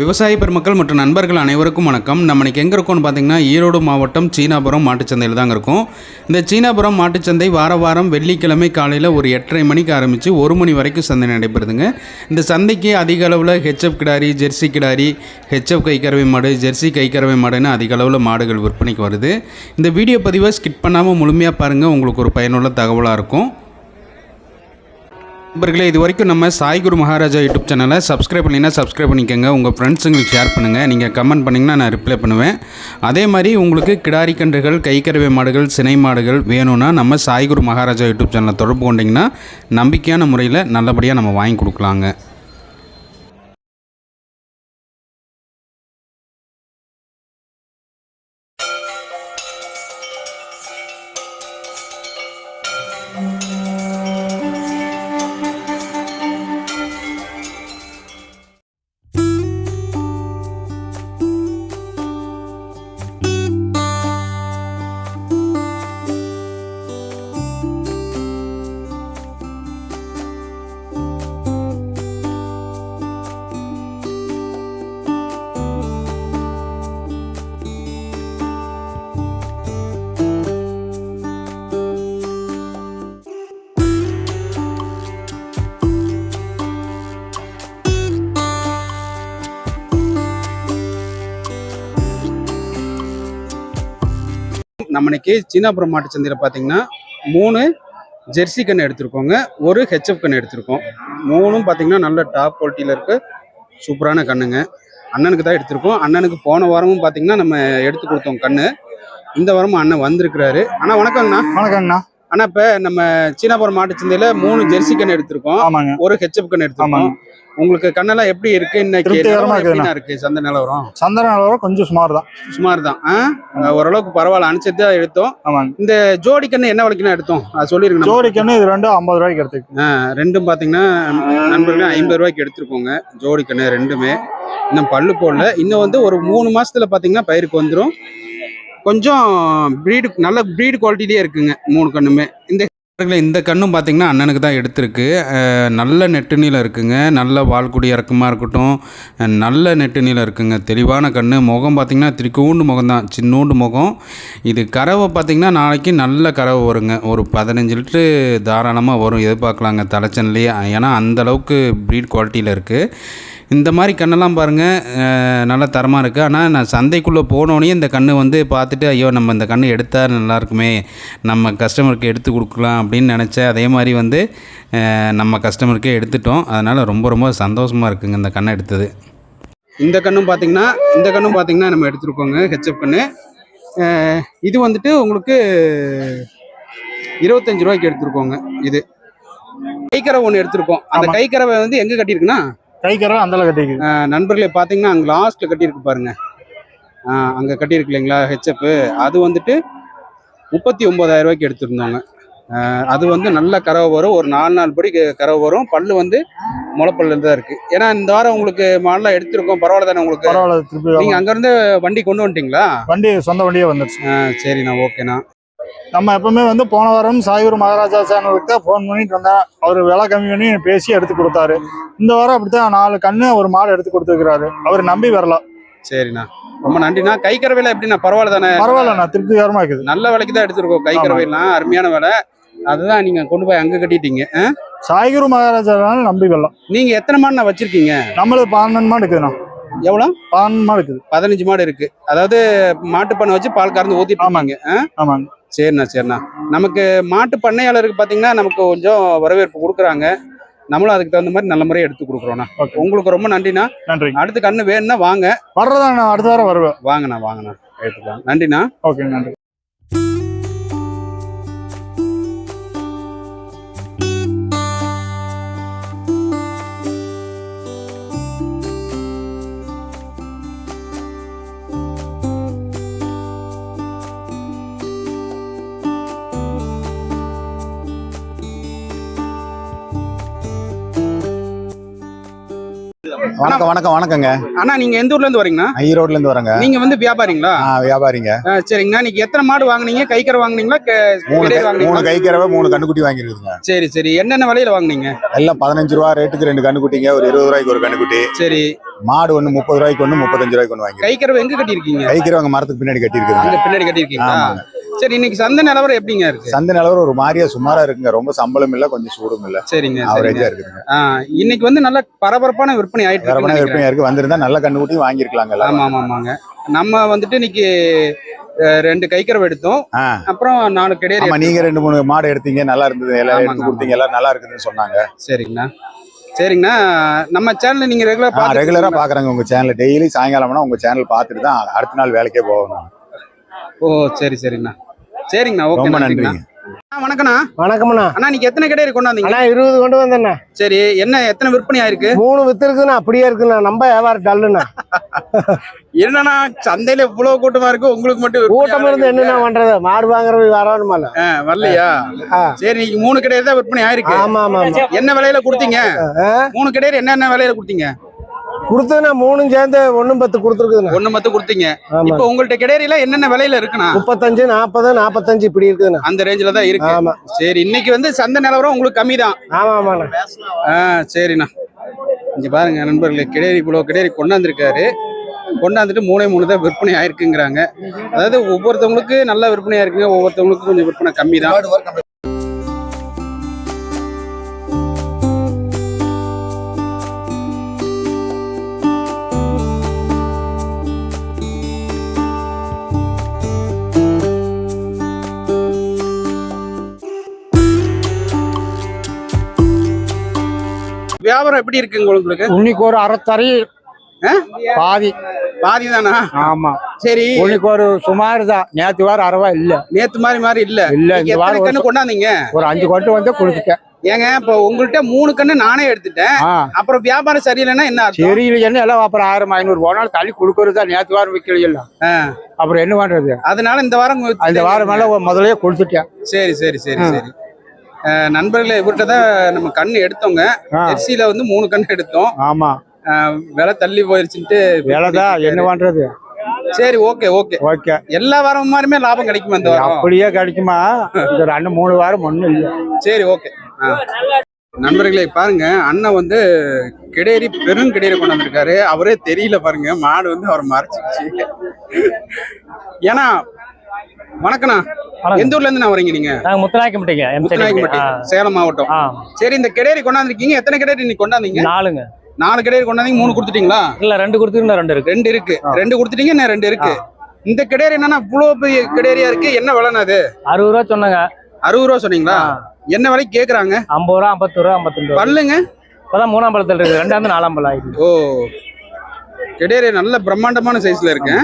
விவசாய பெருமக்கள் மற்றும் நண்பர்கள் அனைவருக்கும் வணக்கம். நம்ம இன்னைக்கு எங்கே இருக்கோம்னு பார்த்தீங்கன்னா ஈரோடு மாவட்டம் சீனாபுரம் மாட்டுச்சந்தையில் தாங்க இருக்கும். இந்த சீனாபுரம் மாட்டுச்சந்தை வார வாரம் வெள்ளிக்கிழமை காலையில் ஒரு எட்டரை மணிக்கு ஆரம்பித்து ஒரு மணி வரைக்கும் சந்தை நடைபெறுதுங்க. இந்த சந்தைக்கு அதிக அளவில் ஹெச்எஃப் கிடாரி ஜெர்சி கிடாரி ஹெச்எஃப் கைக்கறவை மாடு ஜெர்சி கைக்கறவை மாடுன்னு அதிக அளவில் மாடுகள் விற்பனைக்கு வருது. இந்த வீடியோ பதிவை ஸ்கிப் பண்ணாமல் முழுமையாக பாருங்கள் உங்களுக்கு ஒரு பயனுள்ள தகவலாக இருக்கும். நண்பர்களே இது வரைக்கும் நம்ம சாய்குரு மகாராஜா யூடியூப் சேனலை சப்ஸ்கிரைப் பண்ணினா சப்ஸ்கிரைப் பண்ணிக்கோங்க. உங்கள் ஃப்ரெண்ட்ஸுங்களுக்கு ஷேர் பண்ணுங்கள் நீங்கள் கமெண்ட் பண்ணிங்கன்னா நான் ரிப்ளை பண்ணுவேன். அதே மாதிரி உங்களுக்கு கிடாரி கன்றுகள் கைக்கருவை மாடுகள் சினை மாடுகள் வேணும்னா நம்ம சாய்குரு மகாராஜா யூடியூப் சேனலை தொடர்பு கொண்டிங்கன்னா நம்பிக்கையான முறையில் நல்லபடியாக நம்ம வாங்கி கொடுக்கலாங்க. மணிக்கு சீனாபுரம் மாட்டு சந்தையில் பார்த்தீங்கன்னா மூணு ஜெர்சி கன்று எடுத்திருக்கோங்க ஒரு ஹெச்எஃப் கன்று எடுத்திருக்கோம். மூணும் பார்த்தீங்கன்னா நல்ல டாப் குவாலிட்டியில் இருக்கு. சூப்பரான கண்ணுங்க அண்ணனுக்கு தான் எடுத்திருக்கோம். அண்ணனுக்கு போன வாரமும் பார்த்தீங்கன்னா நம்ம எடுத்து கொடுத்தோம் கண்ணு இந்த வாரமும் அண்ணன் வந்திருக்கிறாரு. அண்ணா வணக்கங்கண்ணா. வணக்கங்கண்ணா. அண்ணா இப்போ நம்ம சீனாபுரம் மாட்டு சந்தையில் மூணு ஜெர்சி கன்று எடுத்திருக்கோம். ஒரு ஹெச்எஃப் கன்று எடுத்திருக்கோம். உங்களுக்கு கண்ணெல்லாம் எப்படி இருக்கு? இன்னைக்கு இருக்கு சந்தை நிலவரம்? சந்தன நிலவரம் கொஞ்சம் சுமார் தான். சுமார் தான்? ஓரளவுக்கு பரவாயில்ல. அனுசரித்து தான் எடுத்தோம். இந்த ஜோடி கண்ணு என்ன விலைக்குண்ணா எடுத்தோம்? அது சொல்லிருங்க ஜோடி கண்ணு இது ரெண்டு ஐம்பது ரூபாய்க்கு எடுத்துக்கு ரெண்டும் பார்த்தீங்கன்னா நண்பர்களே ஐம்பது ரூபாய்க்கு எடுத்துருக்கோங்க. ஜோடி கண்ணு ரெண்டுமே. இன்னும் பல்லு போடல. இன்னும் வந்து ஒரு மூணு மாசத்துல பார்த்தீங்கன்னா பயிருக்கு வந்துடும் கொஞ்சம் ப்ரீடு நல்ல ப்ரீடு குவாலிட்டிலேயே இருக்குங்க மூணு கண்ணுமே. இந்த இந்த கண்ணும் பார்த்தீங்கன்னா அண்ணனுக்கு தான் எடுத்திருக்கு. நல்ல நெட்டு நீளம் இருக்குங்க. நல்ல வால்குடி இறக்கமாக இருக்கட்டும். நல்ல நெட்டு நீளம் இருக்குங்க. தெளிவான கண் முகம் பார்த்தீங்கன்னா திரிக்கூண்டு முகம் தான். சின்னூண்டு முகம். இது கறவை பார்த்தீங்கன்னா நாளைக்கு நல்ல கறவை வருங்க. ஒரு பதினஞ்சு லிட்ரு தாராளமாக வரும். எதிர்பார்க்கலாங்க. தலைச்சன்லேயே ஏன்னா அந்த அளவுக்கு ப்ரீட் குவாலிட்டியில் இருக்குது இந்த மாதிரி கண்ணெல்லாம் பாருங்கள் நல்ல தரமாக இருக்குது ஆனால் நான் சந்தைக்குள்ளே போனோடனே இந்த கண்ணு வந்து பார்த்துட்டு ஐயோ நம்ம இந்த கண்ணு எடுத்தால் நல்லா இருக்குமே நம்ம கஸ்டமருக்கு எடுத்து கொடுக்கலாம் அப்படின்னு நினச்சேன். அதே மாதிரி வந்து நம்ம கஸ்டமருக்கே எடுத்துட்டோம். அதனால் ரொம்ப ரொம்ப சந்தோஷமாக இருக்குங்க இந்த கண்ணை எடுத்தது. இந்த கண்ணும் பார்த்தீங்கன்னா இந்த கண்ணும் பார்த்தீங்கன்னா நம்ம எடுத்துருக்கோங்க ஹெச்எஃப் கண்ணு. இது வந்துட்டு உங்களுக்கு இருபத்தஞ்சு ரூபாய்க்கு எடுத்திருக்கோங்க இது. கைக்கறவை ஒன்று எடுத்திருக்கோம். அந்த ஆமா. கைக்கறவை வந்து எங்கே கட்டியிருக்குன்னா கைக்கரை அந்தல கட்டிக்கு அஹ் நண்பர்களே பார்த்தீங்கன்னா அங்கே லாஸ்ட்டில் கட்டியிருக்கு பாருங்க. அங்கே கட்டியிருக்கு இல்லைங்களா ஹெச்எப் அது வந்துட்டு முப்பத்தி ஒம்பதாயிரம் ரூபாய்க்கு எடுத்திருந்தோங்க. அது வந்து நல்ல கறவை வரும். ஒரு நாலு நாள் படி க- கறவை வரும். பல்லு வந்து முளைப்பல்லு தான் இருக்கு. ஏன்னா இந்த வாரம் உங்களுக்கு மாடலாம் எடுத்திருக்கோம். பரவாயில்ல தானே உங்களுக்கு? பரவாயில்ல திருப்பி நீங்க அங்கேருந்து வண்டி கொண்டு வந்துட்டீங்களா? வண்டி சொந்த வண்டியே வந்துருச்சு. சரிண்ணா ஓகேண்ணா. நம்ம எப்பவுமே வந்து போன வாரம் சாயூர் மகாராஜா சேனலுக்கு தான் ஃபோன் பண்ணிட்டு வந்தேன் அவர் விலை கம்மி பண்ணி பேசி எடுத்து கொடுத்தாரு. இந்த வாரம் அப்படித்தான் நாலு கண்ணு ஒரு மாடு எடுத்து கொடுத்துருக்காரு அவர் நம்பி வரல. சரிண்ணா. ரொம்ப நன்றிண்ணா. கை கறவையில் எப்படிண்ணா? பரவாயில்ல தானே பரவாயில்லண்ணா. திருப்திகரமா இருக்குது. நல்ல விலைக்கு தான் எடுத்திருக்கோம். கை கறவையெல்லாம். அருமையான விலை. அதுதான் நீங்க கொண்டு போய் அங்கே கட்டிட்டீங்க? சாய்குரு மகாராஜா நம்பி வரலாம் நீங்க எத்தனை மாடுண்ணா வச்சிருக்கீங்க? நம்மளுக்கு பன்னெண்டு மாடு இருக்குதுண்ணா. எவ்வளோ? பன்னெண்டு மாடு இருக்குது. பதினஞ்சு மாடு இருக்கு. அதாவது மாட்டு பண்ணை வச்சு பால் கறந்து ஊத்திட்டு ஆமாங்க. ஆமாங்க. சரிண்ணா சரிண்ணா. நமக்கு மாட்டு பண்ணையாளருக்கு பாத்தீங்கன்னா நமக்கு கொஞ்சம் வரவேற்பு கொடுக்குறாங்க. நம்மளும் அதுக்கு தகுந்த மாதிரி நல்ல முறையாக எடுத்து கொடுக்குறோண்ணா உங்களுக்கு ரொம்ப நன்றிண்ணா. நன்றி. அடுத்து கண்ணு வேணும்னா வாங்க. வர்றதான் நான் அடுத்த வாரம் வருவேன். வாங்கண்ணா வாங்கண்ணா. எடுத்துக்கலாம். நன்றிண்ணா. ஓகே நன்றி. வணக்கம் வணக்கம் வணக்கங்க. அண்ணா நீங்க எந்த ஊர்ல இருந்து வரீங்கண்ணா? ஈரோட்ல இருந்து வரேங்க. நீங்க வந்து வியாபாரிங்களா? வியாபாரிங்க. சரிங்கண்ணா. இன்னைக்கு எத்தனை மாடு வாங்குனீங்க? கைக்கரை வாங்குனீங்களா? மூணு மூணு கைக்கிறவ மூணு கண்ணுக்குட்டி வாங்கிருக்குதுங்க சரி சரி. என்னென்ன விலையில வாங்குனீங்க? எல்லாம் பதினஞ்சு ரூபா ரேட்டுக்கு ரெண்டு கண்ணுக்குட்டிங்க ஒரு இருபது ரூபாய்க்கு ஒரு கண்ணுக்குட்டி சரி. மாடு ஒண்ணு முப்பது ரூபாய்க்கு ஒண்ணு முப்பத்தஞ்சு ரூபாய்க்கு ஒண்ணு வாங்கி கைக்கரை எங்க கட்டியிருக்கீங்க? கைக்கிறவங்க மரத்துக்கு பின்னாடி கட்டி இருக்குதுங்க அங்க பின்னாடி கட்டியிருக்கீங்களா? ஆமாங்க. சரி இன்னைக்கு சந்தை நிலவரம் எப்படிங்க இருக்கு? சந்தை நிலவரம் ஒரு மாதிரியா சுமாரா இருக்குங்க. ரொம்ப சம்பளம் இல்ல கொஞ்சம் சூடும் இல்ல சரிங்க. ஆவரேஜா இருக்குதுங்க. ஆ, இன்னைக்கு வந்து நல்ல பரபரப்பான விற்பனை ஆயிட்டு வேற இருக்குன்னு நினைக்கிறேன். விற்பனையா இருக்கு. வந்திருந்தா நல்ல கண்ணுக்குட்டி வாங்கியிருக்கலாங்க எல்லாம். ஆமா ஆமா ஆமாங்க. நம்ம வந்துட்டு இன்னைக்கு ரெண்டு கைக்கரவை எடுத்தோம். அப்புறம் நாலு கிடையாது நீங்க ரெண்டு மூணு மாடு எடுத்தீங்க நல்லா இருந்தது எல்லாம் எடுத்து கொடுத்தீங்க எல்லாம் நல்லா இருக்குதுன்னு சொன்னாங்க. சரிங்கண்ணா. சரிங்கண்ணா நம்ம சேனல் நீங்க ரெகுலரா ரெகுலரா பாக்குறாங்க உங்க சேனல் டெய்லி சாயங்காலம்னா உங்க சேனல் பார்த்துட்டு தான் அடுத்த நாள் வேலைக்கே போகணும். ஓ சரி சரிங்கண்ணா சரிங்கண்ணா ஓகே ரொம்ப நன்றிங்கண்ணா. வணக்கண்ணா வணக்கம்ண்ணா. அண்ணா நீங்க எத்தனை கிடையாது கொண்டாந்தீங்க? அண்ணா இருபது கொண்டு வந்தேண்ணா. சரி என்ன எத்தனை விற்பனை ஆயிருக்கு? மூணு வித்து இருக்குண்ணா அப்படியே இருக்குண்ணா. நம்ம வியாபாரம் டல்லுண்ணா. என்னன்னா சந்தையில இவ்வளவு கூட்டமா இருக்கு உங்களுக்கு மட்டும் கூட்டம் இருந்து. என்னண்ணா பண்றது? மாடு வாங்குறது வரணுமால வரலையா? ஆ. சரி நீங்க மூணு கிடையாது தான் விற்பனை ஆயிருக்கு. ஆமா ஆமா என்ன விலையில கொடுத்தீங்க? ஆ? மூணு கிடையாது என்னென்ன விலையில கொடுத்தீங்க? கொடுத்ததுண்ணா மூணும் சேர்ந்து ஒண்ணும் பத்து கொடுத்துருக்குதுண்ணா. ஒண்ணு மட்டும் கொடுத்தீங்க. ஆமா. இப்போ உங்கள்ட்ட கிடையில என்னென்ன விலையில இருக்குண்ணா? முப்பத்தஞ்சு நாற்பது நாற்பத்தஞ்சு இப்படி இருக்குதுண்ணா. அந்த ரேஞ்சில தான் இருக்கு. ஆமா. சரி இன்னைக்கு வந்து சந்தை நிலவரம் உங்களுக்கு கம்மி தான் ஆமா ஆமாண்ணா. ஆ சரிண்ணா. இங்க பாருங்க நண்பர்களே கிடேரி இவ்வளோ கிடேரி கொண்டாந்துருக்காரு. கொண்டாந்துட்டு மூணே மூணு தான் விற்பனை ஆயிருக்குங்கிறாங்க. அதாவது ஒவ்வொருத்தவங்களுக்கு நல்ல விற்பனை ஆயிருக்குங்க ஒவ்வொருத்தவங்களுக்கு கொஞ்சம் விற்பனை கம்மி தான் வியாபாரம் எப்படி இருக்குங்க உங்களுக்கு? இன்னைக்கு ஒரு அரைத்தறி ஆ? பாதி. பாதி தானா ஆமா. சரி. இன்னைக்கு ஒரு சுமார் தான் நேத்து வாரம் அறவா இல்ல. நேத்து மாதிரி மாதிரி இல்ல. இல்ல இந்த வாரம் கண்ணு கொண்டாந்தீங்க? ஒரு அஞ்சு கொண்டு வந்து கொடுத்துட்டேன். ஏங்க இப்போ உங்கள்ட்ட மூணு கண்ணு நானே எடுத்துட்டேன். அப்புறம் வியாபாரம் சரியில்லைன்னா என்ன சரியில்லைன்னு எல்லாம் அப்புறம் ஆயிரம் ஐநூறு போனாலும் தள்ளி கொடுக்கறதா நேத்து வாரம் விற்கல இல்ல ஆ. அப்புறம் என்ன பண்றது? அதனால இந்த வாரம் அந்த வாரம் மேல முதல்லயே கொடுத்துட்டேன். சரி சரி சரி சரி. நண்பர்களே இவர்கிட்ட தான் நம்ம கண்ணு எடுத்தோங்க. ஜெர்சியில வந்து மூணு கண்ணு எடுத்தோம். ஆமா. விலை தள்ளி போயிருச்சுன்ட்டு விலைதான் என்ன பண்றது? சரி ஓகே ஓகே. ஓகே. எல்லா வாரம் மாதிரியுமே லாபம் கிடைக்குமா இந்த வாரம்? அப்படியே கிடைக்குமா? இந்த ரெண்டு மூணு வாரம் ஒண்ணும் இல்ல. சரி ஓகே. நண்பர்களே பாருங்க அண்ணன் வந்து கிடேரி பெரும் கிடேரி கொண்டு வந்திருக்காரு அவரே தெரியல பாருங்க மாடு வந்து அவர் மறைச்சிருச்சு. ஏன்னா வணக்கண்ணா. எந்த ஊர்ல இருந்து நான் வரீங்க நீங்க? முத்துநாயக்கம்பட்டிங்க முத்துநாயக்கம்பட்டி சேலம் மாவட்டம். சரி இந்த கிடேரி கொண்டாந்துருக்கீங்க. எத்தனை கிடேரி நீ கொண்டாந்தீங்க? நாலுங்க. நாலு கிடேரி கொண்டாந்தீங்க மூணு கொடுத்துட்டீங்களா? இல்ல ரெண்டு கொடுத்துருந்தா ரெண்டு இருக்கு. ரெண்டு இருக்கு. ரெண்டு கொடுத்துட்டீங்க ரெண்டு இருக்கு. இந்த கிடேரி என்னன்னா இவ்வளவு பெரிய கிடேரியா இருக்கு? என்ன விலைண்ணா அது? அறுபது ரூபா சொன்னாங்க. அறுபது ரூபா சொன்னீங்களா? என்ன விலைக்கு கேக்குறாங்க? ஐம்பது ரூபா ஐம்பத்தி ரூபா ஐம்பத்தஞ்சு ரூபா. பல்லுங்க? இப்பதான் மூணாம் பழத்தில் இருக்கு. ரெண்டாவது நாலாம் பழம் ஆயிடுச்சு. ஓ. கிடேரி நல்ல பிரம்மாண்டமான சைஸ்ல இருக்கு.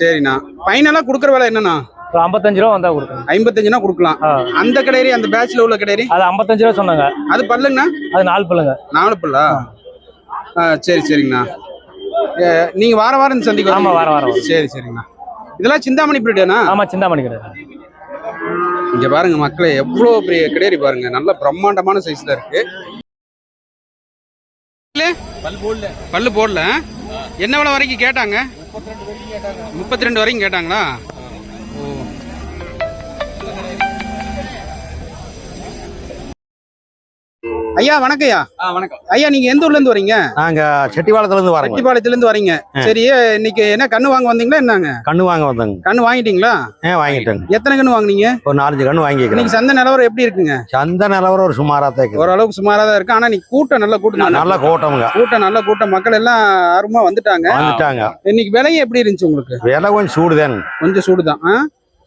சரிண்ணா. ஃபைனலா கொடுக்குற விலை என்னண்ணா? ஒரு ஐம்பத்தஞ்சு ரூபா வந்தா கொடுக்குறேன் ஐம்பத்தஞ்சுனா கொடுக்கலாம். ஆ. அந்த கிடேரி அந்த பேட்ச்ல உள்ள கிடேரி அது ஐம்பத்தஞ்சு ரூபா சொன்னாங்க. அது பல்லுங்கண்ணா? அது நாலு பழுங்க நாலு பல்லா? சரி சரிங்கண்ணா. நீங்க வார வாரம் சந்திக்கு ஆமா, வருவீங்க? வாரம். சரி சரிங்கண்ணா. இதெல்லாம் சிந்தாமணி பிரீடுனா ஆமா சிந்தாமணி கிடையாது இங்க பாருங்க மக்களே எவ்வளவு பெரிய கிடேரி பாருங்க. நல்ல பிரம்மாண்டமான சைஸ்ல இருக்கு. பல்லு போடல. என்ன விலை வரைக்கும் கேட்டாங்க? முப்பத்தி ரெண்டு வரைக்கும் கேட்டாங்களா? ஐயா வணக்கம்யா. வணக்கம். ஐயா நீங்க எந்த ஊர்ல இருந்து வரீங்க? நாங்க செட்டிவாளத்துல இருந்து வரோங்க. கட்டிப்பாளையத்துல இருந்து வரீங்க. சரி இன்னைக்கு என்ன கண்ணு வாங்க வந்தீங்களா என்னங்க? கண்ணு வாங்க வந்தோங்க. கண்ணு வாங்கிட்டீங்களா? ஏன் வாங்கிட்டேங்க. எத்தனை கண்ணு வாங்குனீங்க? ஒரு நாலஞ்சு கண்ணு வாங்கிக்கிறேன் இன்னைக்கு சந்தை நிலவரம் எப்படி இருக்குங்க? சந்த நிலவரம் ஒரு சுமாரா தேக்கு ஓரளவுக்கு சுமாரா தான் இருக்கு. ஆனா இன்னைக்கு கூட்டம் நல்ல கூட்டம் தான். நல்ல கூட்டமுங்க. கூட்டம் நல்ல கூட்டம். மக்கள் எல்லாம் ஆர்வமா வந்துட்டாங்க. வந்துட்டாங்க. இன்னைக்கு விலையும் எப்படி இருந்துச்சு உங்களுக்கு? விலை கொஞ்சம் சூடுதாங்க கொஞ்சம் சூடுதான்?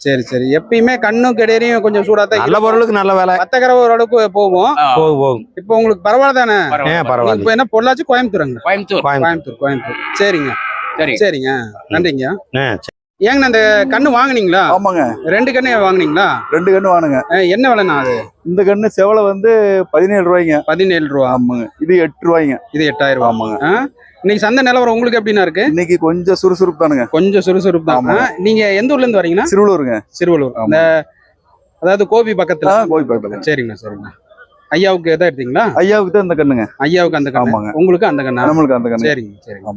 சரி சரி. எப்பயுமே கண்ணும் கிடையறையும் கொஞ்சம் சூடா தான் நல்ல பொருளுக்கு நல்ல விலை. பத்தக்கரை ஓரளவுக்கு போகும். போகும் போகும். இப்போ உங்களுக்கு பரவாயில்ல தானே? பரவாயில்ல இப்போ என்ன பொள்ளாச்சி கோயம்புத்தூருங்க. கோயம்புத்தூர். கோயம்புத்தூர். கோயம்புத்தூர் சரிங்க. சரி. சரிங்க. நன்றிங்க. ஆ, ஏங்கண்ணா அந்த கண்ணு வாங்குனீங்களா? ஆமாங்க. ரெண்டு கண்ணு வாங்குனீங்களா? ரெண்டு கண்ணு ஆ, என்ன விலைண்ணா அது? இந்த கண்ணு செவலை வந்து பதினேழு ரூபாய்ங்க. பதினேழு ரூபா. ஆமாங்க. இது எட்டு ரூபாய்ங்க. இது எட்டாயிரம் ரூபா. ஆமாங்க. ஆ? இன்னைக்கு சந்தை நிலவரம் உங்களுக்கு எப்படிண்ணா இருக்கு? இன்னைக்கு கொஞ்சம் சுறுசுறுப்பு தானுங்க கொஞ்சம் சுறுசுறுப்பு தான் நீங்க எந்த ஊர்ல இருந்து வரீங்கன்னா சிறுவலூருங்க. சிறுவள்ளூர் ஆமா. இந்த அதாவது கோபி பக்கத்துல. கோபி பக்கத்துல. சரிங்கண்ணா சரிங்கண்ணா. ஐயாவுக்கு எதாவது எடுத்தீங்களா? ஐயாவுக்கு தான் இந்த கண்ணுங்க. ஐயாவுக்கு அந்த கண்ணு. உங்களுக்கு அந்த கண்ணா? நம்மளுக்கு அந்த கண்ணு. சரிங்க சரிங்க.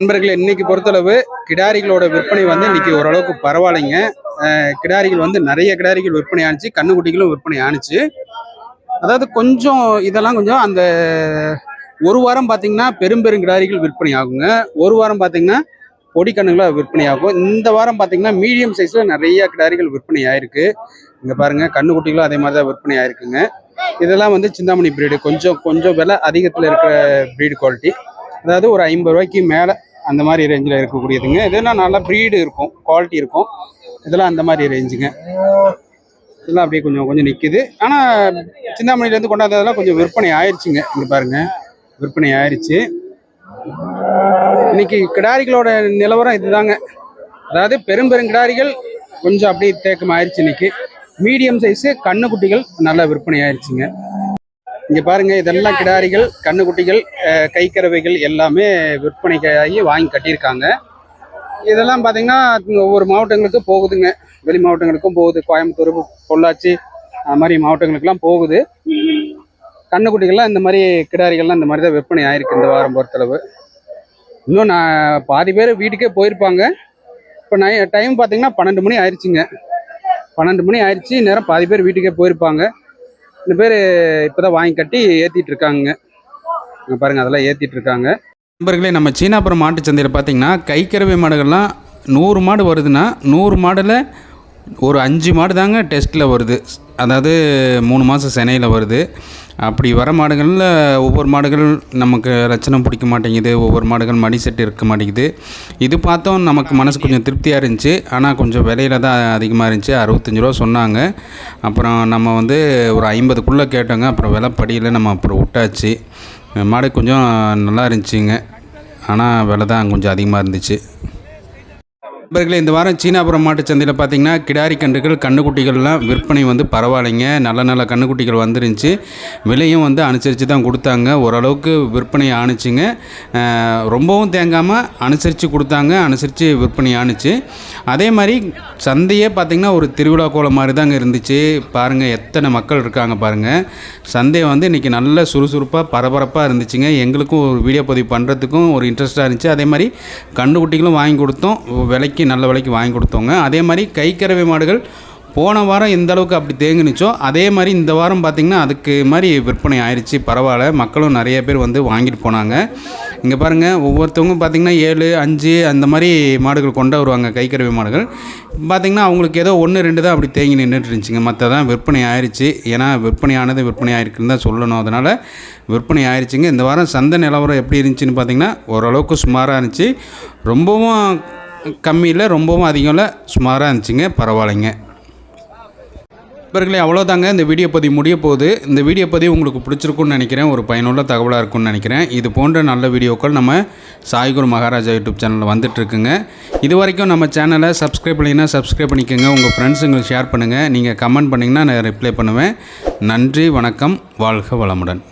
நண்பர்களே இன்னைக்கு பொறுத்தளவு கிடாரிகளோட விற்பனை வந்து இன்னைக்கு ஓரளவுக்கு பரவாயில்லைங்க. கிடாரிகள் வந்து நிறைய கிடாரிகள் விற்பனை ஆனிச்சு கண்ணுக்குட்டிகளும் விற்பனை ஆனிச்சு. அதாவது கொஞ்சம் இதெல்லாம் கொஞ்சம் அந்த ஒரு வாரம் பார்த்தீங்கன்னா பெரும்பெரும் கிடாரிகள் விற்பனை ஆகுங்க. ஒரு வாரம் பார்த்தீங்கன்னா பொடி விற்பனை ஆகும். இந்த வாரம் பார்த்தீங்கன்னா மீடியம் சைஸில் நிறைய கிடாரிகள் விற்பனை ஆயிருக்கு. இங்கே பாருங்க கண்ணுக்குட்டிகளும் அதே மாதிரி தான் விற்பனை ஆயிருக்குங்க. இதெல்லாம் வந்து சிந்தாமணி பிரீடு கொஞ்சம் கொஞ்சம் விலை அதிகத்தில் இருக்கிற ப்ரீடு குவாலிட்டி அதாவது ஒரு ஐம்பது ரூபாய்க்கு மேலே அந்த மாதிரி ரேஞ்சில் இருக்கக்கூடியதுங்க. இதெல்லாம் நல்லா ப்ரீடு இருக்கும் குவாலிட்டி இருக்கும். இதெல்லாம் அந்த மாதிரி ரேஞ்சுங்க இதெல்லாம் அப்படியே கொஞ்சம் கொஞ்சம் நிற்கிது ஆனால் சிந்தாமணிலேருந்து கொண்டாந்ததெல்லாம் கொஞ்சம் விற்பனை ஆயிடுச்சுங்க இங்கே பாருங்க. விற்பனை ஆயிடுச்சு இன்னைக்கு கிடாரிகளோட நிலவரம் இதுதாங்க. அதாவது பெரும் பெரும் கிடாரிகள் கொஞ்சம் அப்படியே தேக்கம் ஆயிடுச்சு இன்னைக்கு. மீடியம் சைஸு கண்ணுக்குட்டிகள் நல்லா விற்பனை ஆயிடுச்சுங்க இங்கே பாருங்க இதெல்லாம் கிடாரிகள் கண்ணுக்குட்டிகள் கைக்கறவைகள் எல்லாமே விற்பனைக்காகி வாங்கி கட்டியிருக்காங்க. இதெல்லாம் பார்த்தீங்கன்னா ஒவ்வொரு மாவட்டங்களுக்கு போகுதுங்க. வெளி மாவட்டங்களுக்கும் போகுது. கோயம்புத்தூர் பொள்ளாச்சி அது மாதிரி மாவட்டங்களுக்கெல்லாம் போகுது. கண்ணுக்குட்டிகள்லாம் இந்த மாதிரி கிடாரிகள்லாம் இந்த மாதிரி தான் விற்பனை ஆயிருக்கு இந்த வாரம் பொறுத்தளவு. இன்னும் நான் பாதி பேர் வீட்டுக்கே போயிருப்பாங்க. இப்போ நை டைம் பார்த்தீங்கன்னா பன்னெண்டு மணி ஆயிடுச்சுங்க பன்னெண்டு மணி ஆயிடுச்சு நேரம் பாதி பேர் வீட்டுக்கே போயிருப்பாங்க. இந்த பேர் இப்போதான் வாங்கி கட்டி ஏற்றிட்டு இருக்காங்க. பாருங்கள் அதெல்லாம் ஏற்றிட்டு இருக்காங்க. நண்பர்களே நம்ம சீனாபுரம் மாட்டு சந்தையில் பார்த்தீங்கன்னா கைக்கறவை மாடுகள்லாம் நூறு மாடு வருதுன்னா நூறு மாடில் ஒரு அஞ்சு மாடு தாங்க டெஸ்ட்டில் வருது. அதாவது மூணு மாதம் சென்னையில் வருது. அப்படி வர மாடுகளில் ஒவ்வொரு மாடுகள் நமக்கு லட்சணம் பிடிக்க மாட்டேங்குது. ஒவ்வொரு மாடுகள் மடி செட்டு இருக்க மாட்டேங்குது. இது பார்த்தோம் நமக்கு மனசு கொஞ்சம் திருப்தியாக இருந்துச்சு. ஆனால் கொஞ்சம் விலையில தான் அதிகமாக இருந்துச்சு. அறுபத்தஞ்சு ரூபா சொன்னாங்க. அப்புறம் நம்ம வந்து ஒரு ஐம்பதுக்குள்ளே கேட்டோங்க. அப்புறம் விலை படியில் நம்ம அப்புறம் விட்டாச்சு. மாடு கொஞ்சம் நல்லா இருந்துச்சுங்க. ஆனால் விலை தான் கொஞ்சம் அதிகமாக இருந்துச்சு. நண்பர்களே இந்த வாரம் சீனாபுரம் மாட்டுச்சந்தையில் பார்த்தீங்கன்னா கிடாரி கன்றுகள் கண்ணுக்குட்டிகள்லாம் விற்பனை வந்து பரவாயில்லைங்க. நல்ல நல்ல கண்ணுக்குட்டிகள் வந்துருந்துச்சு. விலையும் வந்து அனுசரித்து தான் கொடுத்தாங்க. ஓரளவுக்கு விற்பனை ஆணுச்சுங்க. ரொம்பவும் தேங்காமல் அனுசரித்து கொடுத்தாங்க. அனுசரித்து விற்பனை ஆணுச்சு. அதே மாதிரி சந்தையே பார்த்திங்கன்னா ஒரு திருவிழா கோலம் மாதிரி தாங்க இருந்துச்சு. பாருங்கள் எத்தனை மக்கள் இருக்காங்க பாருங்கள் சந்தை வந்து இன்றைக்கி நல்ல சுறுசுறுப்பாக பரபரப்பாக இருந்துச்சுங்க. எங்களுக்கும் ஒரு வீடியோ பதிவு பண்ணுறதுக்கும் ஒரு இன்ட்ரெஸ்ட்டாக இருந்துச்சு. அதே மாதிரி கண்ணுக்குட்டிகளும் வாங்கி கொடுத்தோம். விலைக்கு நல்ல விலைக்கு வாங்கி கொடுத்தோங்க அதே மாதிரி கைக்கறவை மாடுகள் போன வாரம் எந்த அளவுக்கு அப்படி தேங்குனுச்சோ அதே மாதிரி இந்த வாரம் பார்த்திங்கன்னா அதுக்கு மாதிரி விற்பனை ஆயிடுச்சு பரவாயில்ல. மக்களும் நிறைய பேர் வந்து வாங்கிட்டு போனாங்க. இங்கே பாருங்கள் ஒவ்வொருத்தவங்க பார்த்திங்கன்னா ஏழு அஞ்சு அந்த மாதிரி மாடுகள் கொண்டு வருவாங்க கைக்கறவை மாடுகள். பார்த்திங்கன்னா அவங்களுக்கு ஏதோ ஒன்று ரெண்டு தான் அப்படி தேங்கி நின்றுட்டு இருந்துச்சுங்க. மற்றதான் விற்பனை ஆயிடுச்சு ஏன்னா விற்பனை ஆனது விற்பனை ஆயிருக்குன்னு தான் சொல்லணும். அதனால் விற்பனை ஆயிடுச்சுங்க இந்த வாரம் சந்தை நிலவரம் எப்படி இருந்துச்சுன்னு பார்த்திங்கன்னா ஓரளவுக்கு சுமாராக இருந்துச்சு. ரொம்பவும் கம்மியில் ரொம்பவும் அதிகம் இல்லை சுமாராக இருந்துச்சுங்க பரவாயில்லைங்க. நண்பர்களே அவ்வளோதாங்க இந்த வீடியோ பதிவு முடிய போகுது. இந்த வீடியோ பதிவு உங்களுக்கு பிடிச்சிருக்குன்னு நினைக்கிறேன். ஒரு பயனுள்ள தகவலாக இருக்கும்னு நினைக்கிறேன். இது போன்ற நல்ல வீடியோக்கள் நம்ம சாய்குரு மகாராஜா யூடியூப் சேனலில் வந்துட்டுருக்குங்க இது வரைக்கும் நம்ம சேனலை சப்ஸ்கிரைப் பண்ணிங்கன்னா சப்ஸ்கிரைப் பண்ணிக்கோங்க. உங்கள் ஃப்ரெண்ட்ஸுங்களுக்கு ஷேர் பண்ணுங்கள் நீங்கள் கமெண்ட் பண்ணிங்கன்னா நான் ரிப்ளை பண்ணுவேன். நன்றி வணக்கம். வாழ்க வளமுடன்.